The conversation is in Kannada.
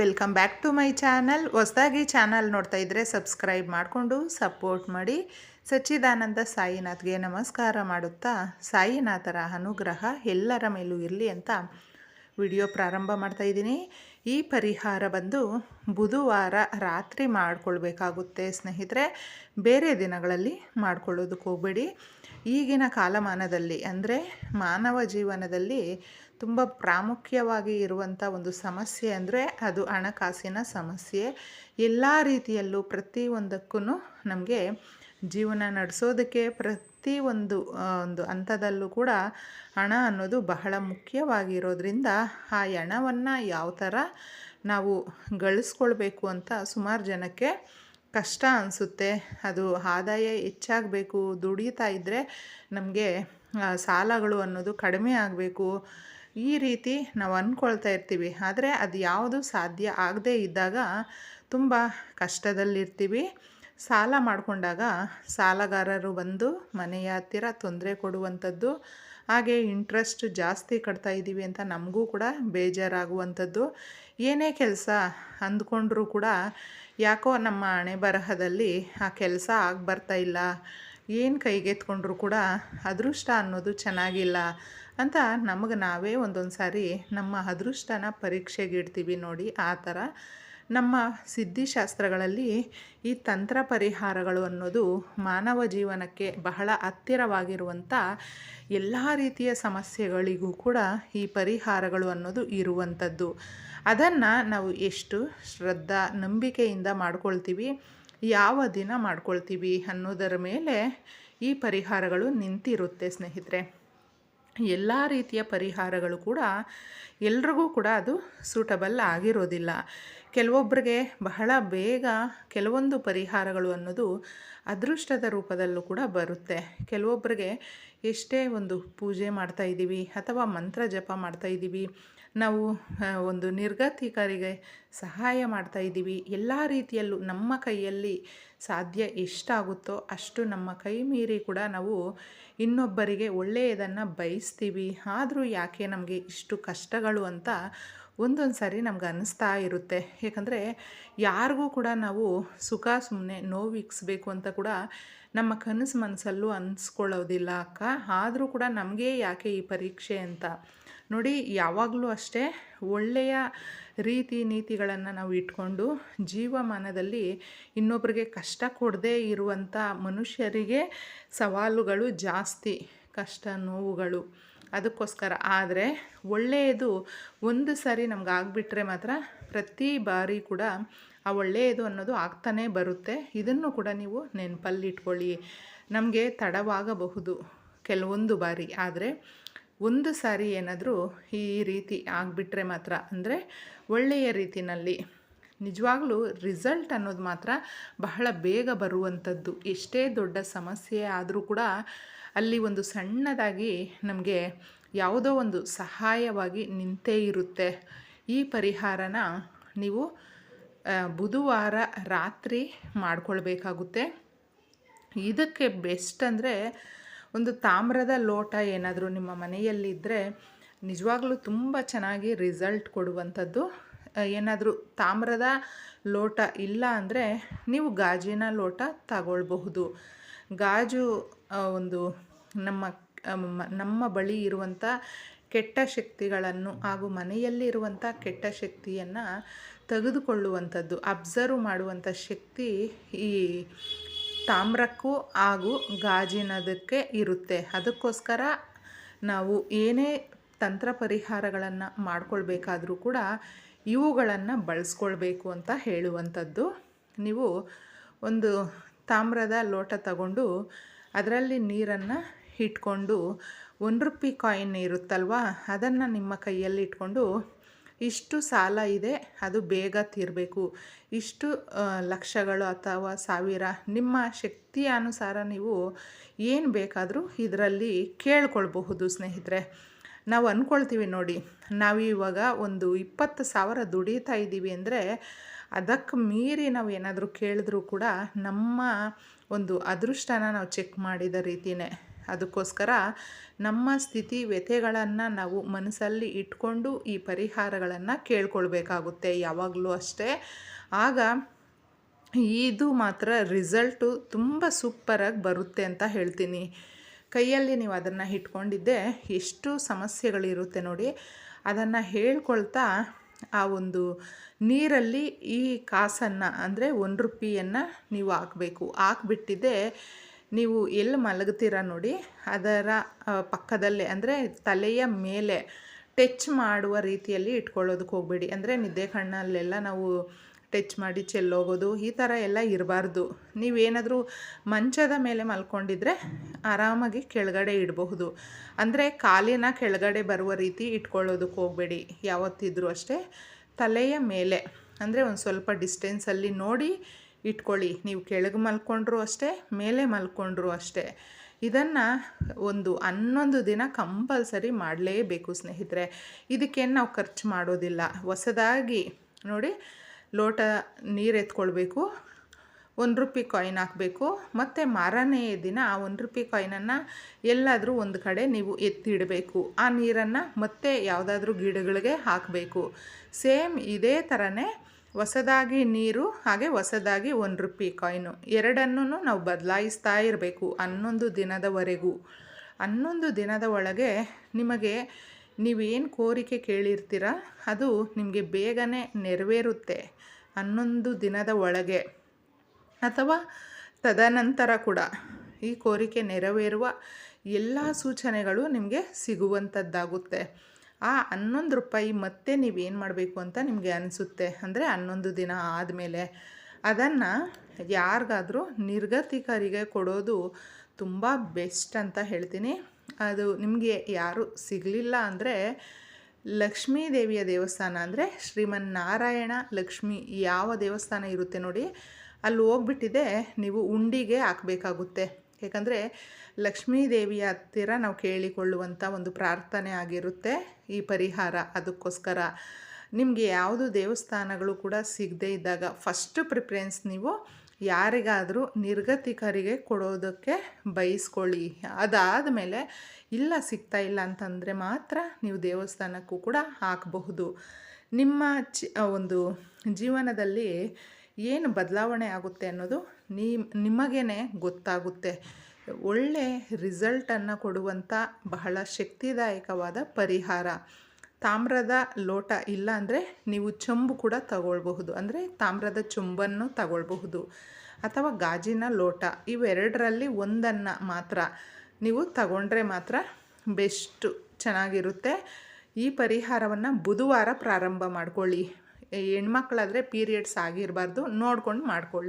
Welcome back to my channel. ಹೊಸದಾಗಿ ಚಾನಲ್ ನೋಡ್ತಾ ಇದ್ದರೆ ಸಬ್ಸ್ಕ್ರೈಬ್ ಮಾಡಿಕೊಂಡು ಸಪೋರ್ಟ್ ಮಾಡಿ. ಸಚ್ಚಿದಾನಂದ ಸಾಯಿನಾಥ್ಗೆ ನಮಸ್ಕಾರ ಮಾಡುತ್ತಾ, ಸಾಯಿನಾಥರ ಅನುಗ್ರಹ ಎಲ್ಲರ ಮೇಲೂ ಇರಲಿ ಅಂತ ವಿಡಿಯೋ ಪ್ರಾರಂಭ ಮಾಡ್ತಾ ಇದ್ದೀನಿ. ಈ ಪರಿಹಾರ ಬಂದು ಬುಧವಾರ ರಾತ್ರಿ ಮಾಡಿಕೊಳ್ಬೇಕಾಗುತ್ತೆ ಸ್ನೇಹಿತರೆ. ಬೇರೆ ದಿನಗಳಲ್ಲಿ ಮಾಡ್ಕೊಳ್ಳೋದಕ್ಕೆ ಹೋಗಬೇಡಿ. ಈಗಿನ ಕಾಲಮಾನದಲ್ಲಿ ಅಂದರೆ ಮಾನವ ಜೀವನದಲ್ಲಿ ತುಂಬ ಪ್ರಾಮುಖ್ಯವಾಗಿ ಇರುವಂಥ ಒಂದು ಸಮಸ್ಯೆ ಅಂದರೆ ಅದು ಹಣಕಾಸಿನ ಸಮಸ್ಯೆ. ಎಲ್ಲ ರೀತಿಯಲ್ಲೂ ಪ್ರತಿಯೊಂದಕ್ಕೂ ನಮಗೆ ಜೀವನ ನಡೆಸೋದಕ್ಕೆ ಪ್ರತಿ ಒಂದು ಒಂದು ಹಂತದಲ್ಲೂ ಕೂಡ ಹಣ ಅನ್ನೋದು ಬಹಳ ಮುಖ್ಯವಾಗಿರೋದ್ರಿಂದ ಆ ಹಣವನ್ನು ಯಾವ ಥರ ನಾವು ಗಳಿಸ್ಕೊಳ್ಬೇಕು ಅಂತ ಸುಮಾರು ಜನಕ್ಕೆ ಕಷ್ಟ ಅನಿಸುತ್ತೆ. ಅದು ಆದಾಯ ಹೆಚ್ಚಾಗಬೇಕು, ದುಡಿತಾ ಇದ್ದರೆ ನಮಗೆ ಸಾಲಗಳು ಅನ್ನೋದು ಕಡಿಮೆ ಆಗಬೇಕು. ಈ ರೀತಿ ನಾವು ಅಂದ್ಕೊಳ್ತಾ ಇರ್ತೀವಿ. ಆದರೆ ಅದು ಯಾವುದು ಸಾಧ್ಯ ಆಗದೇ ಇದ್ದಾಗ ತುಂಬ ಕಷ್ಟದಲ್ಲಿರ್ತೀವಿ. ಸಾಲ ಮಾಡಿಕೊಂಡಾಗ ಸಾಲಗಾರರು ಬಂದು ಮನೆಯ ಹತ್ತಿರ ತೊಂದರೆ ಕೊಡುವಂಥದ್ದು, ಹಾಗೆ ಇಂಟ್ರೆಸ್ಟ್ ಜಾಸ್ತಿ ಕಟ್ತಾ ಇದ್ದೀವಿ ಅಂತ ನಮಗೂ ಕೂಡ ಬೇಜಾರಾಗುವಂಥದ್ದು. ಏನೇ ಕೆಲಸ ಅಂದ್ಕೊಂಡ್ರೂ ಕೂಡ ಯಾಕೋ ನಮ್ಮ ಹಣೆ ಬರಹದಲ್ಲಿ ಆ ಕೆಲಸ ಆಗಿ ಇಲ್ಲ. ಏನು ಕೈಗೆತ್ಕೊಂಡ್ರೂ ಕೂಡ ಅದೃಷ್ಟ ಅನ್ನೋದು ಚೆನ್ನಾಗಿಲ್ಲ. ಅಂತ ನಮಗೆ ನಾವೇ ಒಂದೊಂದು ಸಾರಿ ನಮ್ಮ ಅದೃಷ್ಟನ ಪರೀಕ್ಷೆಗೆ ಇಡ್ತೀವಿ ನೋಡಿ ಆ ಥರ. ನಮ್ಮ ಸಿದ್ಧಿಶಾಸ್ತ್ರಗಳಲ್ಲಿ ಈ ತಂತ್ರ ಪರಿಹಾರಗಳು ಅನ್ನೋದು ಮಾನವ ಜೀವನಕ್ಕೆ ಬಹಳ ಹತ್ತಿರವಾಗಿರುವಂಥ ಎಲ್ಲ ರೀತಿಯ ಸಮಸ್ಯೆಗಳಿಗೂ ಕೂಡ ಈ ಪರಿಹಾರಗಳು ಅನ್ನೋದು ಇರುವಂಥದ್ದು. ಅದನ್ನು ನಾವು ಎಷ್ಟು ಶ್ರದ್ಧಾ, ನಂಬಿಕೆಯಿಂದ ಮಾಡ್ಕೊಳ್ತೀವಿ, ಯಾವ ದಿನ ಮಾಡ್ಕೊಳ್ತೀವಿ ಅನ್ನೋದರ ಮೇಲೆ ಈ ಪರಿಹಾರಗಳು ನಿಂತಿರುತ್ತೆ ಸ್ನೇಹಿತರೆ. ಎಲ್ಲ ರೀತಿಯ ಪರಿಹಾರಗಳು ಕೂಡ ಎಲ್ರಿಗೂ ಕೂಡ ಅದು ಸೂಟಬಲ್ ಆಗಿರೋದಿಲ್ಲ. ಕೆಲವೊಬ್ಬರಿಗೆ ಬಹಳ ಬೇಗ ಕೆಲವೊಂದು ಪರಿಹಾರಗಳು ಅನ್ನೋದು ಅದೃಷ್ಟದ ರೂಪದಲ್ಲೂ ಕೂಡ ಬರುತ್ತೆ. ಕೆಲವೊಬ್ಬರಿಗೆ ಎಷ್ಟೇ ಒಂದು ಪೂಜೆ ಮಾಡ್ತಾ ಇದ್ದೀವಿ ಅಥವಾ ಮಂತ್ರ ಜಪ ಮಾಡ್ತಾ ಇದ್ದೀವಿ ನಾವು ಒಂದು ನಿರ್ಗತಿಕರಿಗೆ ಸಹಾಯ ಮಾಡ್ತಾ ಇದ್ದೀವಿ. ಎಲ್ಲ ರೀತಿಯಲ್ಲೂ ನಮ್ಮ ಕೈಯಲ್ಲಿ ಸಾಧ್ಯ ಎಷ್ಟಾಗುತ್ತೋ ಅಷ್ಟು ನಮ್ಮ ಕೈ ಮೀರಿ ಕೂಡ ನಾವು ಇನ್ನೊಬ್ಬರಿಗೆ ಒಳ್ಳೆಯದನ್ನು ಬಯಸ್ತೀವಿ. ಆದರೂ ಯಾಕೆ ನಮಗೆ ಇಷ್ಟು ಕಷ್ಟಗಳು ಅಂತ ಒಂದೊಂದು ಸಾರಿ ನಮ್ಗೆ ಅನ್ನಿಸ್ತಾ ಇರುತ್ತೆ. ಯಾಕಂದರೆ ಯಾರಿಗೂ ಕೂಡ ನಾವು ಸುಖ ಸುಮ್ಮನೆ ನೋವಿಕ್ಸ್ಬೇಕು ಅಂತ ಕೂಡ ನಮ್ಮ ಕನಸು ಮನಸ್ಸಲ್ಲೂ ಅನಿಸ್ಕೊಳ್ಳೋದಿಲ್ಲ ಅಕ್ಕ. ಆದರೂ ಕೂಡ ನಮಗೆ ಯಾಕೆ ಈ ಪರೀಕ್ಷೆ ಅಂತ? ನೋಡಿ, ಯಾವಾಗಲೂ ಅಷ್ಟೇ ಒಳ್ಳೆಯ ರೀತಿ ನೀತಿಗಳನ್ನು ನಾವು ಇಟ್ಕೊಂಡು ಜೀವಮಾನದಲ್ಲಿ ಇನ್ನೊಬ್ಬರಿಗೆ ಕಷ್ಟ ಕೊಡದೇ ಇರುವಂಥ ಮನುಷ್ಯರಿಗೆ ಸವಾಲುಗಳು ಜಾಸ್ತಿ, ಕಷ್ಟ, ನೋವುಗಳು ಅದಕ್ಕೋಸ್ಕರ. ಆದರೆ ಒಳ್ಳೆಯದು ಒಂದು ಸಾರಿ ನಮ್ಗೆ ಆಗಿಬಿಟ್ರೆ ಮಾತ್ರ ಪ್ರತಿ ಬಾರಿ ಕೂಡ ಆ ಒಳ್ಳೆಯದು ಅನ್ನೋದು ಆಗ್ತಾನೇ ಬರುತ್ತೆ. ಇದನ್ನು ಕೂಡ ನೀವು ನೆನಪಲ್ಲಿಟ್ಕೊಳ್ಳಿ ನಮಗೆ ತಡವಾಗಬಹುದು ಕೆಲವೊಂದು ಬಾರಿ. ಆದರೆ ಒಂದು ಸಾರಿ ಏನಾದರೂ ಈ ರೀತಿ ಆಗಿಬಿಟ್ರೆ ಮಾತ್ರ, ಅಂದರೆ ಒಳ್ಳೆಯ ರೀತಿಯಲ್ಲಿ ನಿಜವಾಗ್ಲೂ ರಿಸಲ್ಟ್ ಅನ್ನೋದು ಮಾತ್ರ ಬಹಳ ಬೇಗ ಬರುವಂಥದ್ದು. ಎಷ್ಟೇ ದೊಡ್ಡ ಸಮಸ್ಯೆ ಆದರೂ ಕೂಡ ಅಲ್ಲಿ ಒಂದು ಸಣ್ಣದಾಗಿ ನಮಗೆ ಯಾವುದೋ ಒಂದು ಸಹಾಯವಾಗಿ ನಿಂತೇ ಇರುತ್ತೆ. ಈ ಪರಿಹಾರನ ನೀವು ಬುಧವಾರ ರಾತ್ರಿ ಮಾಡಿಕೊಳ್ಬೇಕಾಗುತ್ತೆ. ಇದಕ್ಕೆ ಬೆಸ್ಟ್ ಅಂದರೆ ಒಂದು ತಾಮ್ರದ ಲೋಟ ಏನಾದರೂ ನಿಮ್ಮ ಮನೆಯಲ್ಲಿದ್ದರೆ ನಿಜವಾಗ್ಲೂ ತುಂಬ ಚೆನ್ನಾಗಿ ರಿಸಲ್ಟ್ ಕೊಡುವಂಥದ್ದು. ಏನಾದರೂ ತಾಮ್ರದ ಲೋಟ ಇಲ್ಲ ಅಂದರೆ ನೀವು ಗಾಜಿನ ಲೋಟ ತಗೊಳ್ಬಹುದು. ಗಾಜು ಒಂದು ನಮ್ಮ ನಮ್ಮ ಬಳಿ ಇರುವಂಥ ಕೆಟ್ಟ ಶಕ್ತಿಗಳನ್ನು ಹಾಗೂ ಮನೆಯಲ್ಲಿರುವಂಥ ಕೆಟ್ಟ ಶಕ್ತಿಯನ್ನು ತೆಗೆದುಕೊಳ್ಳುವಂಥದ್ದು, ಅಬ್ಸರ್ವ್ ಮಾಡುವಂಥ ಶಕ್ತಿ ಈ ತಾಮ್ರಕ್ಕೂ ಹಾಗೂ ಗಾಜಿನದಕ್ಕೆ ಇರುತ್ತೆ. ಅದಕ್ಕೋಸ್ಕರ ನಾವು ಏನೇ ತಂತ್ರ ಪರಿಹಾರಗಳನ್ನು ಮಾಡಿಕೊಳ್ಬೇಕಾದರೂ ಕೂಡ ಇವುಗಳನ್ನು ಬಳಸ್ಕೊಳ್ಬೇಕು ಅಂತ ಹೇಳುವಂಥದ್ದು. ನೀವು ಒಂದು ತಾಮ್ರದ ಲೋಟ ತಗೊಂಡು ಅದರಲ್ಲಿ ನೀರನ್ನು ಇಟ್ಕೊಂಡು ಒಂದು ರೂಪಿ ಕಾಯಿನ್ ಇರುತ್ತಲ್ವ, ಅದನ್ನು ನಿಮ್ಮ ಕೈಯಲ್ಲಿ ಇಟ್ಕೊಂಡು ಇಷ್ಟು ಸಾಲ ಇದೆ, ಅದು ಬೇಗ ತೀರಬೇಕು. ಇಷ್ಟು ಲಕ್ಷಗಳು ಅಥವಾ ಸಾವಿರ, ನಿಮ್ಮ ಶಕ್ತಿಯ ಅನುಸಾರ ನೀವು ಏನು ಬೇಕಾದರೂ ಇದರಲ್ಲಿ ಕೇಳ್ಕೊಳ್ಬಹುದು ಸ್ನೇಹಿತರೆ. ನಾವು ಅಂದ್ಕೊಳ್ತೀವಿ ನೋಡಿ, ನಾವು ಇವಾಗ ಒಂದು ಇಪ್ಪತ್ತು ಸಾವಿರ ದುಡಿತಾ ಇದ್ದೀವಿ ಅಂದರೆ ಅದಕ್ಕೆ ಮೀರಿ ನಾವು ಏನಾದರೂ ಕೇಳಿದ್ರೂ ಕೂಡ ನಮ್ಮ ಒಂದು ಅದೃಷ್ಟನ ನಾವು ಚೆಕ್ ಮಾಡಿದ ರೀತಿಯೇ ಅದಕ್ಕೋಸ್ಕರ ನಮ್ಮ ಸ್ಥಿತಿ ವ್ಯಥೆಗಳನ್ನು ನಾವು ಮನಸ್ಸಲ್ಲಿ ಇಟ್ಕೊಂಡು ಈ ಪರಿಹಾರಗಳನ್ನು ಕೇಳ್ಕೊಳ್ಬೇಕಾಗುತ್ತೆ, ಯಾವಾಗಲೂ ಅಷ್ಟೇ. ಆಗ ಇದು ಮಾತ್ರ ರಿಸಲ್ಟು ತುಂಬ ಸೂಪರಾಗಿ ಬರುತ್ತೆ ಅಂತ ಹೇಳ್ತೀನಿ. ಕೈಯಲ್ಲಿ ನೀವು ಅದನ್ನು ಇಟ್ಕೊಂಡಿದ್ದೆ ಎಷ್ಟು ಸಮಸ್ಯೆಗಳಿರುತ್ತೆ ನೋಡಿ. ಅದನ್ನು ಹೇಳ್ಕೊಳ್ತಾ ಆ ಒಂದು ನೀರಲ್ಲಿ ಈ ಕಾಸನ್ನು, ಅಂದರೆ ಒಂದು ರುಪಿಯನ್ನು ನೀವು ಹಾಕಬೇಕು. ಹಾಕ್ಬಿಟ್ಟಿದ್ದೆ ನೀವು ಎಲ್ಲಿ ಮಲಗ್ತೀರ ನೋಡಿ ಅದರ ಪಕ್ಕದಲ್ಲೇ, ಅಂದರೆ ತಲೆಯ ಮೇಲೆ ಟಚ್ ಮಾಡುವ ರೀತಿಯಲ್ಲಿ ಇಟ್ಕೊಳ್ಳೋದಕ್ಕೆ ಹೋಗಬೇಡಿ. ಅಂದರೆ ನಿದ್ದೆ ಕಣ್ಣಲ್ಲೆಲ್ಲ ನಾವು ಟಚ್ ಮಾಡಿ ಚೆಲ್ಲೋಗೋದು, ಈ ಥರ ಎಲ್ಲ ಇರಬಾರ್ದು. ನೀವೇನಾದರೂ ಮಂಚದ ಮೇಲೆ ಮಲ್ಕೊಂಡಿದ್ರೆ ಆರಾಮಾಗಿ ಕೆಳಗಡೆ ಇಡಬಹುದು. ಅಂದರೆ ಕಾಲಿನ ಕೆಳಗಡೆ ಬರುವ ರೀತಿ ಇಟ್ಕೊಳ್ಳೋದಕ್ಕೆ ಹೋಗಬೇಡಿ. ಯಾವತ್ತಿದ್ರೂ ಅಷ್ಟೇ ತಲೆಯ ಮೇಲೆ, ಅಂದರೆ ಒಂದು ಸ್ವಲ್ಪ ಡಿಸ್ಟೆನ್ಸಲ್ಲಿ ನೋಡಿ ಇಟ್ಕೊಳ್ಳಿ. ನೀವು ಕೆಳಗೆ ಮಲ್ಕೊಂಡ್ರು ಅಷ್ಟೇ, ಮೇಲೆ ಮಲ್ಕೊಂಡ್ರು ಅಷ್ಟೇ. ಇದನ್ನು ಒಂದು ಹನ್ನೊಂದು ದಿನ ಕಂಪಲ್ಸರಿ ಮಾಡಲೇಬೇಕು ಸ್ನೇಹಿತರೆ. ಇದಕ್ಕೇನು ನಾವು ಖರ್ಚು ಮಾಡೋದಿಲ್ಲ. ಹೊಸದಾಗಿ ನೋಡಿ ಲೋಟ ನೀರು ಎತ್ಕೊಳ್ಬೇಕು, ಒಂದು ರೂಪಾಯಿ ಕಾಯಿನ್ ಹಾಕಬೇಕು, ಮತ್ತು ಮಾರನೇ ದಿನ ಆ ಒಂದು ರೂಪಾಯಿ ಕಾಯಿನನ್ನು ಎಲ್ಲಾದರೂ ಒಂದು ಕಡೆ ನೀವು ಎತ್ತಿಡಬೇಕು. ಆ ನೀರನ್ನು ಮತ್ತೆ ಯಾವುದಾದ್ರೂ ಗಿಡಗಳಿಗೆ ಹಾಕಬೇಕು. ಸೇಮ್ ಇದೇ ಥರನೇ ಹೊಸದಾಗಿ ನೀರು, ಹಾಗೆ ಹೊಸದಾಗಿ ಒಂದು ರೂಪಾಯಿ ಕಾಯಿನು. ಎರಡನ್ನೂ ನಾವು ಬದಲಾಯಿಸ್ತಾ ಇರಬೇಕು ಹನ್ನೊಂದು ದಿನದವರೆಗೂ. ಹನ್ನೊಂದು ದಿನದ ಒಳಗೆ ನಿಮಗೆ ನೀವೇನು ಕೋರಿಕೆ ಕೇಳಿರ್ತೀರ, ಅದು ನಿಮಗೆ ಬೇಗನೆ ನೆರವೇರುತ್ತೆ ಹನ್ನೊಂದು ದಿನದ ಒಳಗೆ. ಅಥವಾ ತದನಂತರ ಕೂಡ ಈ ಕೋರಿಕೆ ನೆರವೇರುವ ಎಲ್ಲ ಸೂಚನೆಗಳು ನಿಮಗೆ ಸಿಗುವಂಥದ್ದಾಗುತ್ತೆ. ಆ ಹನ್ನೊಂದು ರೂಪಾಯಿ ಮತ್ತೆ ನೀವೇನು ಮಾಡಬೇಕು ಅಂತ ನಿಮಗೆ ಅನಿಸುತ್ತೆ? ಅಂದರೆ ಹನ್ನೊಂದು ದಿನ ಆದಮೇಲೆ ಅದನ್ನು ಯಾರಿಗಾದರೂ ನಿರ್ಗತಿಕರಿಗೆ ಕೊಡೋದು ತುಂಬ ಬೆಸ್ಟ್ ಅಂತ ಹೇಳ್ತೀನಿ. ಅದು ನಿಮಗೆ ಯಾರು ಸಿಗಲಿಲ್ಲ ಅಂದರೆ ಲಕ್ಷ್ಮೀ ದೇವಿಯ ದೇವಸ್ಥಾನ ಅಂದರೆ ಶ್ರೀಮನ್ನಾರಾಯಣ ಲಕ್ಷ್ಮಿ ಯಾವ ದೇವಸ್ಥಾನ ಇರುತ್ತೆ ನೋಡಿ, ಅಲ್ಲಿ ಹೋಗ್ಬಿಟ್ಟಿದೆ, ನೀವು ಉಂಡಿಗೆ ಹಾಕಬೇಕಾಗುತ್ತೆ. ಯಾಕಂದರೆ ಲಕ್ಷ್ಮೀ ದೇವಿಯ ಹತ್ತಿರ ನಾವು ಕೇಳಿಕೊಳ್ಳುವಂಥ ಒಂದು ಪ್ರಾರ್ಥನೆ ಆಗಿರುತ್ತೆ ಈ ಪರಿಹಾರ. ಅದಕ್ಕೋಸ್ಕರ ನಿಮಗೆ ಯಾವುದು ದೇವಸ್ಥಾನಗಳು ಕೂಡ ಸಿಗದೇ ಇದ್ದಾಗ ಫಸ್ಟ್ ಪ್ರಿಫರೆನ್ಸ್ ನೀವು ಯಾರಿಗಾದರೂ ನಿರ್ಗತಿಕರಿಗೆ ಕೊಡೋದಕ್ಕೆ ಬಯಸ್ಕೊಳ್ಳಿ. ಅದಾದ ಮೇಲೆ ಇಲ್ಲ ಸಿಗ್ತಾ ಇಲ್ಲ ಅಂತಂದರೆ ಮಾತ್ರ ನೀವು ದೇವಸ್ಥಾನಕ್ಕೂ ಕೂಡ ಹಾಕಬಹುದು. ನಿಮ್ಮ ಚಿ ಒಂದು ಜೀವನದಲ್ಲಿ ಏನು ಬದಲಾವಣೆ ಆಗುತ್ತೆ ಅನ್ನೋದು ನೀ ನಿಮಗೇ ಗೊತ್ತಾಗುತ್ತೆ. ಒಳ್ಳೆ ರಿಸಲ್ಟನ್ನು ಕೊಡುವಂಥ ಬಹಳ ಶಕ್ತಿದಾಯಕವಾದ ಪರಿಹಾರ. ತಾಮ್ರದ ಲೋಟ ಇಲ್ಲ ಅಂದರೆ ನೀವು ಚೊಂಬು ಕೂಡ ತಗೊಳ್ಬಹುದು. ಅಂದರೆ ತಾಮ್ರದ ಚೊಂಬನ್ನು ತಗೊಳ್ಬಹುದು. ಅಥವಾ ಗಾಜಿನ ಲೋಟ, ಇವೆರಡರಲ್ಲಿ ಒಂದನ್ನು ಮಾತ್ರ ನೀವು ತಗೊಂಡ್ರೆ ಮಾತ್ರ ಬೆಸ್ಟು, ಚೆನ್ನಾಗಿರುತ್ತೆ. ಈ ಪರಿಹಾರವನ್ನು ಬುಧವಾರ ಪ್ರಾರಂಭ ಮಾಡ್ಕೊಳ್ಳಿ. ಹೆಣ್ಮಕ್ಳಾದರೆ ಪೀರಿಯಡ್ಸ್ ಆಗಿರಬಾರ್ದು. ನೋಡ್ಕೊಂಡು ಮಾಡ್ಕೊಳ್ಳಿ.